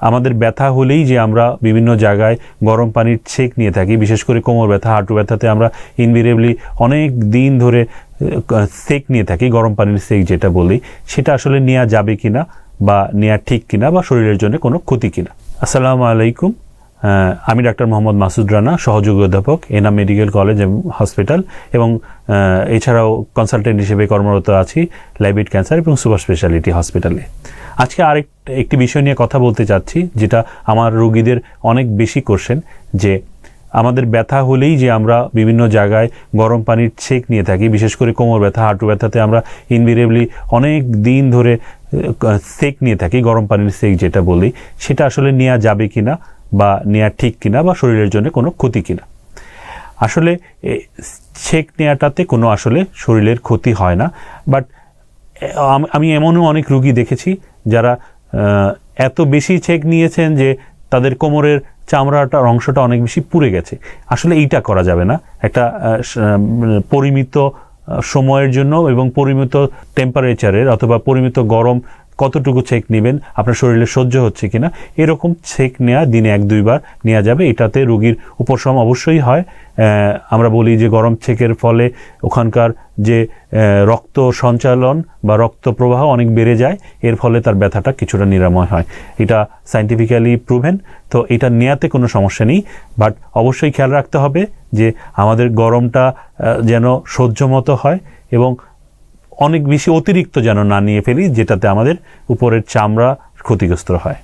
আমাদের ব্যথা হলেই যে আমরা বিভিন্ন জায়গায় গরম পানির ছেক নিয়ে থাকি, বিশেষ করে কোমর ব্যথা, হাঁটু ব্যথাতে আমরা ইনভিরেবলি অনেক দিন ধরে সেক নিয়ে থাকি, গরম পানির সেক যেটা বলি। সেটা আসলে নেওয়া যাবে কিনা বা নেওয়া ঠিক কিনা বা শরীরের জন্য কোনো ক্ষতি কিনা। আসসালামু আলাইকুম। আমি ডাক্তার মোহাম্মদ মাসুদ রানা, সহযোগী অধ্যাপক এনাম মেডিকেল কলেজ এবং হসপিটাল, এবং এছাড়াও কনসালটেন্ট হিসেবে কর্মরত আছি লাইবিট ক্যান্সার এবং সুপার স্পেশালিটি হসপিটালে। আজকে আরেক, একটি বিষয় নিয়ে কথা বলতে চাচ্ছি, যেটা আমার রোগীদের অনেক বেশি কোশ্চেন যে আমাদের ব্যথা হলেই যে আমরা বিভিন্ন জায়গায় গরম পানির ছেঁক নিয়ে থাকি, বিশেষ করে কোমর ব্যথা, হাঁটু ব্যথাতে আমরা ইনভিরেবলি অনেক দিন ধরে সেক নিয়ে থাকি, গরম পানির সেক যেটা বলি, সেটা আসলে নেওয়া যাবে কিনা বা নেওয়া ঠিক কিনা বা শরীরের জন্য কোনো ক্ষতি কিনা। আসলে ছেক নেওয়াটাতে কোনো আসলে শরীরের ক্ষতি হয় না। বাট আমি এমনও অনেক রুগী দেখেছি যারা এত বেশি ছেক নিয়েছেন যে তাদের কোমরের চামড়াটার অংশটা অনেক বেশি পুড়ে গেছে। আসলে এইটা করা যাবে না। একটা পরিমিত সময়ের জন্য এবং পরিমিত টেম্পারেচারের অথবা পরিমিত গরম কতটুকু চেক নেবেন? আপনার শরীরে সহ্য হচ্ছে কিনা? এরকম চেক নেওয়া দিনে এক দুইবার নেওয়া যাবে। এটাতে রোগীর উপশম অবশ্যই হয়। আমরা বলি যে গরম চেকের ফলে ওখানকার যে রক্ত সঞ্চালন বা রক্ত প্রবাহ অনেক বেড়ে যায়। এর ফলে তার ব্যথাটা কিছুটা নিরাময় হয়। এটা সাইন্টিফিক্যালি প্রুভেন তো এটা নেয়াতে কোনো সমস্যা নেই। বাট অবশ্যই খেয়াল রাখতে হবে যে আমাদের গরমটা যেন সহ্য মতো হয় এবং অনেক বেশি অতিরিক্ত যেন না নিয়ে ফেলি যেটাতে আমাদের উপরের চামড়া ক্ষতিগ্রস্ত হয়।